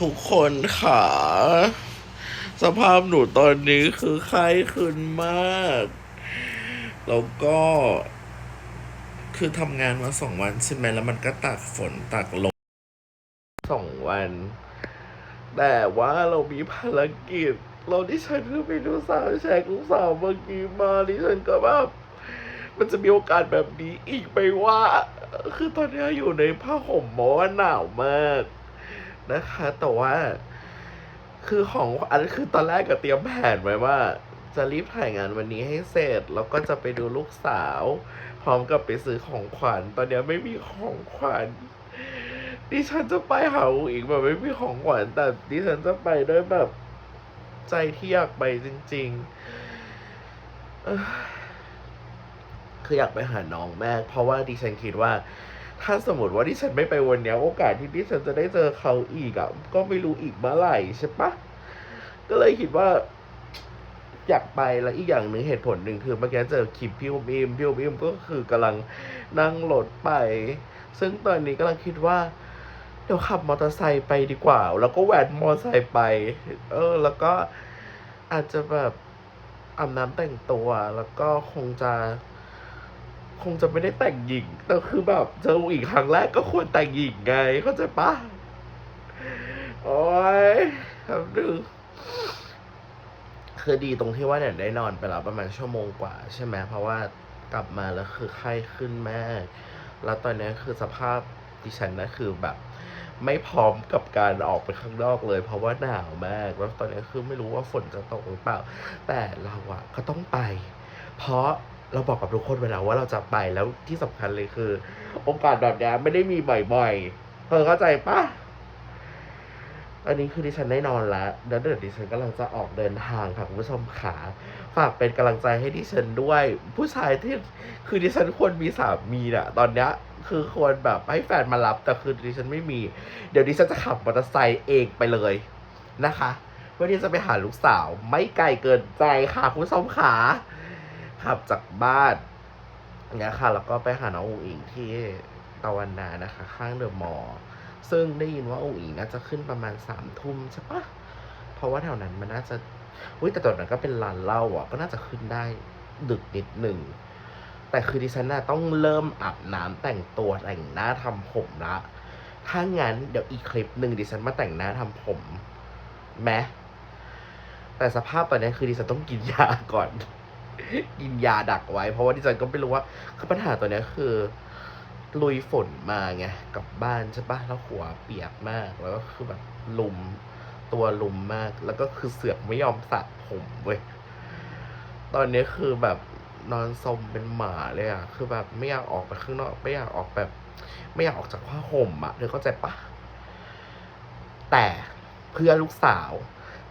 ทุกคนค่ะ สภาพหนูตอนนี้คือไข้ขึ้นมาก แล้วก็ คือทำงานมาสองวันใช่ไหมแล้วมันก็ตากฝนตากลมสองวัน แต่ว่าเรามีภารกิจ เราที่ฉันคือไปดูสาวแชร์ลูกสาวเมื่อกี้มาดิฉันก็แบบมันจะมีโอกาสแบบนี้อีกไหมว่า คือตอนนี้อยู่ในผ้าห่มเพราะว่าหนาวมาก นะคะ แต่ว่า คือของอันคือตอนแรกก็เตรียมแผนไว้ว่า จะรีบถ่ายงานวันนี้ให้เสร็จ แล้วก็จะไปดูลูกสาว พร้อมกับไปซื้อของขวัญ ตอนนี้ไม่มีของขวัญดิฉันจะไปหาอูอีกแบบไม่มีของขวัญแต่ดิฉันจะไปด้วยแบบใจที่อยากไปจริงๆคืออยากไปหาน้องแม่เพราะว่าดิฉันคิดว่า ถ้าสมมติว่าดิฉันไม่ไปวันเนี้ย โอกาสที่ดิฉันจะได้เจอเขาอีกอะ ก็ไม่รู้อีกเมื่อไหร่ใช่ปะก็เลยคิดว่า อยากไปแล้วอีกอย่างหนึ่งเหตุผลหนึ่งคือเมื่อกี้เจอคลิปพี่อุมอิมพี่อุมอิมก็คือกำลังนั่งรถไป ซึ่งตอนนี้กำลังคิดว่าเดี๋ยวขับมอเตอร์ไซค์ไปดีกว่า แล้วก็แหวนมอเตอร์ไซค์ไป เออ แล้วก็อาจจะแบบอาบน้ำแต่งตัว แล้วก็คงจะ คงจะไม่ได้แต่งหญิง แต่คือแบบเจออีกครั้งแรกก็ควรแต่งหญิงไงเข้าใจปะโอ้ยทำดึงคือดีตรงที่ว่าเนี่ยได้นอนไปแล้วประมาณชั่วโมงกว่า ใช่ไหมเพราะว่ากลับมาแล้วคือไข้ขึ้นมากแล้วตอนนี้คือสภาพดิฉันนะคือแบบ ไม่พร้อมกับการออกไปข้างนอกเลย เพราะว่าหนาวมาก แล้วตอนนี้คือไม่รู้ว่าฝนจะตกหรือเปล่า แต่เราอะก็ต้องไป เพราะ เราบอกกับทุกคนไปแล้วว่าเราจะไปแล้วที่สำคัญเลยคือ โอกาสแบบนี้ไม่ได้มีบ่อยๆเธอเข้าใจปะอันนี้คือดิฉันได้นอนแล้วแล้วเดี๋ยวดิฉันกำลังจะออกเดินทางค่ะคุณผู้ชมขาฝากเป็นกำลังใจให้ดิฉันด้วย ผู้ชายที่คือดิฉันควรมีสามีน่ะ ตอนเนี้ยคือควรแบบให้แฟนมารับ แต่คือดิฉันไม่มี เดี๋ยวดิฉันจะขับมอเตอร์ไซค์เองไปเลยนะคะ เพื่อที่จะไปหาลูกสาวไม่ไกลเกินใจค่ะคุณผู้ชมขา ขับจากบ้านเนี่ยค่ะ แล้วก็ไปหาน้องอุ๋งอิงที่ตะวันนานะคะ ข้างเดอะมอลล์ซึ่งได้ยินว่าอุ๋งอิงน่าจะขึ้นประมาณสามทุ่มใช่ปะเพราะว่าแถวนั้นมันน่าจะอุ้ยแต่ตอนนั้นก็เป็นร้านเหล้าอะ ก็น่าจะขึ้นได้ดึกนิดหนึ่ง แต่คือดิฉันน่ะต้องเริ่มอาบน้ำแต่งตัวแต่งหน้าทำผมละ ถ้างั้นเดี๋ยวอีกคลิปหนึ่งดิฉันมาแต่งหน้าทำผมแมแต่สภาพตอนนี้คือดิฉันต้องกินยาก่อน กินยาดักไว้ เพราะว่าดิฉันก็ไม่รู้ว่าคือปัญหาตัวเนี้ยคือ ลุยฝนมาไงกลับบ้านใช่ปะแล้วหัวเปียกมาก แล้วก็คือแบบลุมตัวลุมมาก แล้วก็คือเสือกไม่ยอมสระผมเว้ยตอนนี้คือแบบนอนสมเป็นหมาเลยอะคือแบบไม่อยากออกไปข้างนอก ไม่อยากออกแบบ ไม่อยากออกจากผ้าห่มอะเธอเข้าใจปะแต่เพื่อลูกสาว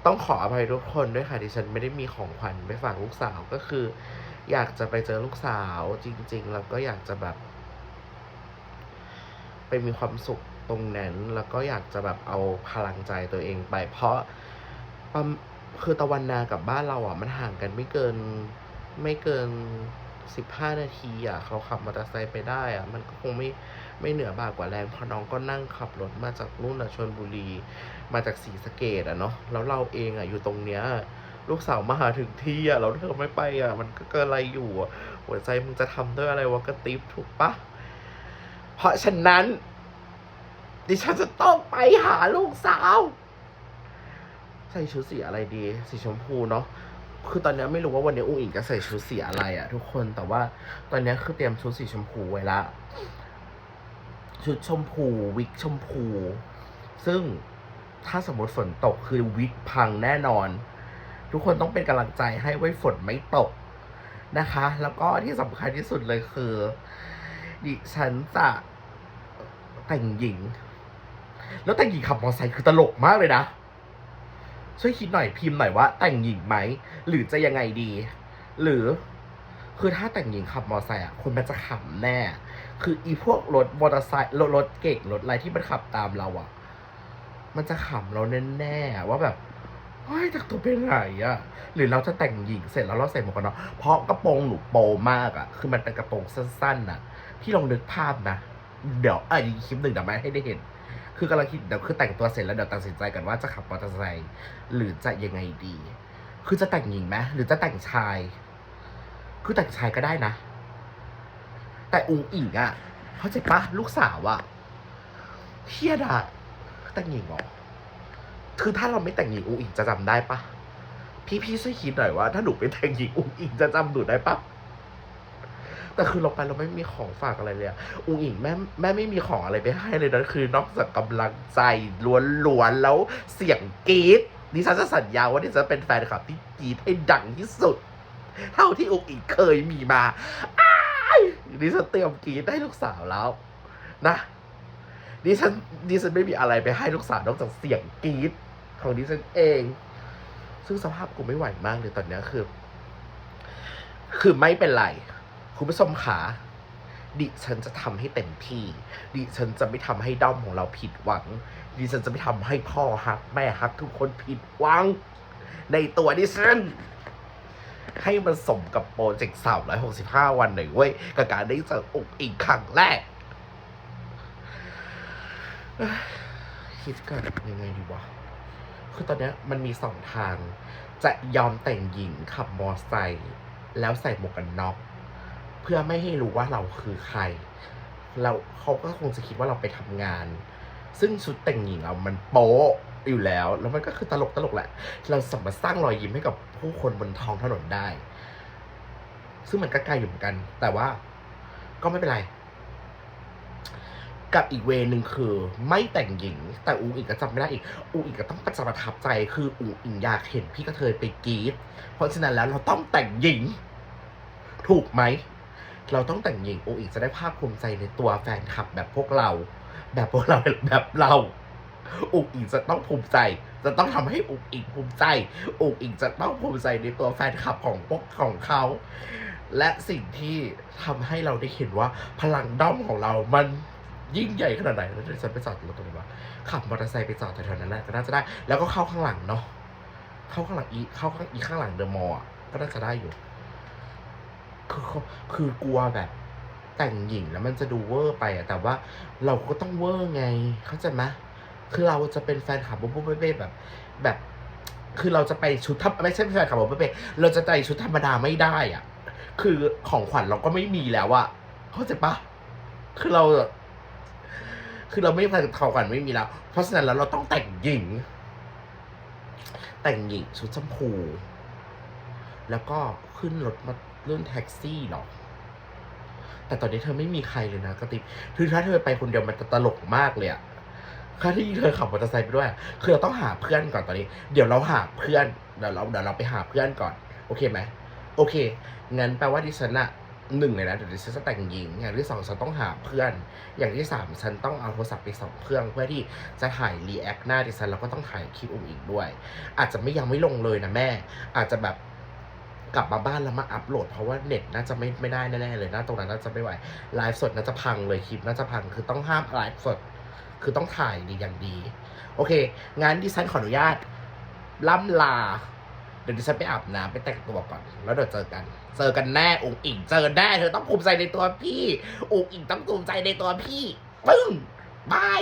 ต้องขออภัยทุกคนด้วยค่ะดิฉันไม่ได้มีของขวัญไปฝากลูกสาวก็คือ อยากจะไปเจอลูกสาวจริง ๆ แล้วก็อยากจะแบบ ไปมีความสุขตรงนั้น แล้วก็อยากจะแบบเอาพลังใจตัวเองไป เพราะคือตะวันนากับบ้านเราอะมันห่างกันไม่เกินไม่เกิน สิบห้านาทีอะเขาขับมอเตอร์ไซค์ไปได้อะมันก็คงไม่ไม่เหนือบากกว่าแรงเพราะน้องก็นั่งขับรถมาจากนู่นอะชลบุรี มาจากศรีสะเกดอะเนาะแล้วเราเองอะอยู่ตรงเนี้ยลูกสาวมาหาถึงที่อะแล้วเธอไม่ไปอะ มันก็เกินอะไรอยู่หัวใจมึงจะทำด้วยอะไรวะกระติบถูกปะเพราะฉะนั้น ดิฉันจะต้องไปหาลูกสาว ใส่ชุดสีอะไรดี สีชมพูเนาะ คือตอนนี้ไม่รู้ว่าวันนี้อุ้งอิงจะใส่ชุดสีอะไรอะทุกคนแต่ว่าตอนนี้คือเตรียมชุดสีชมพูไว้ละชุดชมพูวิกชมพู ซึ่งถ้าสมมติฝนตกคือวิกพังแน่นอน ทุกคนต้องเป็นกำลังใจให้ไว้ฝนไม่ตกนะคะ แล้วก็ที่สำคัญที่สุดเลยคือ ดิฉันจะแต่งหญิง แล้วแต่งหญิงขับมอเตอร์ไซค์คือตลกมากเลยนะ ช่วยคิดหน่อยพิมพ์หน่อยว่า แต่งหญิงไหม หรือจะยังไงดี หรือ คือถ้าแต่งหญิงขับมอเตอร์ไซค์อะคนมันจะขำแน่ คืออีพวกรถมอเตอร์ไซค์รถรถเก่งรถอะไรที่มันขับตามเราอะ มันจะขำเราแน่ๆว่าแบบเฮ้ยจากตัวเป็นไรอะหรือเราจะแต่งหญิงเสร็จแล้วเราใส่หมวกกันน็อกเพราะกระโปรงหนูโปมากอะคือมันเป็นกระโปรงสั้นๆน่ะ พี่ลองนึกภาพนะ เดี๋ยวอะอีกคลิปหนึ่งเดี๋ยวแม่ให้ได้เห็น คือกำลังคิดเดี๋ยวคือแต่งตัวเสร็จแล้วเดี๋ยวตัดสินใจกันว่าจะขับมอเตอร์ไซค์หรือจะยังไงดี คือจะแต่งหญิงไหมหรือจะแต่งชาย คือแต่งชายก็ได้นะ แต่อุ๋งอิงอะเข้าใจปะลูกสาวอะเทียดอะแต่งหญิงเหรอคือถ้าเราไม่แต่งหญิงอุ๋งอิงจะจำได้ปะพี่พี่ช่วยคิดหน่อยว่าถ้าหนูไปแต่งหญิงอุ๋งอิงจะจำหนูได้ปะ แต่คือเราไปเราไม่มีของฝากอะไรเลยอะอุ๋งอิงแม่แม่ไม่มีของอะไรไปให้เลยนะคือนอกจากกำลังใจล้วนๆแล้วเสียงกรี๊ดดิฉันจะสัญญาว่าดิฉันเป็นแฟนคลับที่กรี๊ดให้ดังที่สุด เท่าที่อุ๋งอิงเคยมีมาดิฉันเตรียมกรี๊ดให้ลูกสาวแล้ว นะดิฉันดิฉันไม่มีอะไรไปให้ลูกสาวนอกจากเสียงกรี๊ดของดิฉันเอง ซึ่งสภาพกูไม่ไหวมากเลยตอนเนี้ยคือ คือไม่เป็นไร คุณผู้ชมขาดิฉันจะทำให้เต็มที่ ดิฉันจะไม่ทำให้ด้อมของเราผิดหวัง ดิฉันจะไม่ทำให้พ่อฮักแม่ฮักทุกคนผิดหวัง ในตัวดิฉัน ให้มันสมกับโปรเจกต์สามร้อยหกสิบห้าวันหน่อยเว้ย กับการได้เจออกอีกครั้งแรก คิดกันยังไงดีวะ คือตอนนี้มันมีสองทาง จะยอมแต่งหญิงขับมอไซค์แล้วใส่หมวกกันน็อก เพื่อไม่ให้รู้ว่าเราคือใคร เราเขาก็คงจะคิดว่าเราไปทำงาน ซึ่งชุดแต่งหญิงเรามันโป๊ะอยู่แล้ว แล้วมันก็คือตลกตลกแหละ เราสามารถสร้างรอยยิ้มให้กับผู้คนบนท้องถนนได้ ซึ่งมันก็ไกลอยู่เหมือนกัน แต่ว่าก็ไม่เป็นไร กับอีกเวนึ่งคือ ไม่แต่งหญิง แต่อูอีกก็จำไม่ได้อีก อูอีกก็ต้องประจับประทับใจ คืออูอีกอยากเห็นพี่กระเทยไปกรีดเพราะฉะนั้นแล้วเราต้องแต่งหญิง ถูกไหม เราต้องแต่งหญิงอูอีกจะได้ภาคภูมิใจในตัวแฟนคลับแบบพวกเรา แบบพวกเราแบบเราอุกอิงจะต้องภูมิใจ จะต้องทำให้อุกอิงภูมิใจ อุกอิงจะต้องภูมิใจในตัวแฟนคลับของพวกของเขา และสิ่งที่ทำให้เราได้เห็นว่าพลังด้อมของเรา มันยิ่งใหญ่ขนาดไหนแล้วฉันไปจอดรถตรงนี้วะขับมอเตอร์ไซค์ไปจอดแถวๆนั้นแหละก็น่าจะได้ แล้วก็เข้าข้างหลังเนาะ เข้าข้างหลังอี เข้าข้างอีข้างหลังเดอะมอลล์อะก็น่าจะได้อยู่ คือคือกลัวแบบ แต่งหญิงแล้วมันจะดูเวอร์ไปอะแต่ว่าเราก็ต้องเวอร์ไง เข้าใจไหมคือเราจะเป็นแฟนคลับบุ๊บบุ๊บเบ้แบบ แบบ คือเราจะไปชุดธรรมไม่ใช่แฟนคลับบุ๊บบุ๊บเบ้เราจะใส่ชุดธรรมดาไม่ได้อะ คือของขวัญเราก็ไม่มีแล้วอะเข้าใจปะคือเรา คือเราไม่แฟนของขวัญไม่มีแล้ว เพราะฉะนั้นแล้วเราต้องแต่งหญิง แต่งหญิงชุดชมพูแล้วก็ขึ้นรถมา รื่องแท็กซี่หรอแต่ตอนนี้เธอไม่มีใครเลยนะกระติบคือถ้าเธอไปคนเดียวมันจะตลกมากเลยอะค่าที่เธอขับมอเตอร์ไซค์ไปด้วย คือเราต้องหาเพื่อนก่อนตอนนี้ เดี๋ยวเราหาเพื่อน เดี๋ยวเราเดี๋ยวเราไปหาเพื่อนก่อน โอเคไหม โอเค งั้นแปลว่าดิฉันอะหนึ่งเลยนะเดี๋ยวดิฉันจะแต่งหญิง อย่างที่สองฉันต้องหาเพื่อน อย่างที่สามฉันต้องเอาโทรศัพท์ไปสองเครื่อง เพื่อที่จะถ่ายรีแอคหน้าดิฉันแล้วก็ต้องถ่ายคลิปอุ้งอีกด้วย อาจจะไม่ยังไม่ลงเลยนะแม่ อาจจะแบบ กลับมาบ้านแล้วมาอัพโหลด เพราะว่าเน็ตน่าจะไม่ไม่ได้แน่ๆเลยนะตรงนั้นน่าจะไม่ไหวไลฟ์สดน่าจะพังเลยคลิปน่าจะพังคือต้องห้ามไลฟ์สดคือต้องถ่ายดีอย่างดี โอเคงั้นดิฉันขออนุญาตล่ำลาเดี๋ยวดิฉันไปอาบน้ำไปแต่งตัวก่อน แล้วเดี๋ยวเจอกัน เจอกันแน่องอิงเจอแน่เธอต้องภูมิใจในตัวพี่องอิงต้องภูมิใจในตัวพี่ปึ้งบาย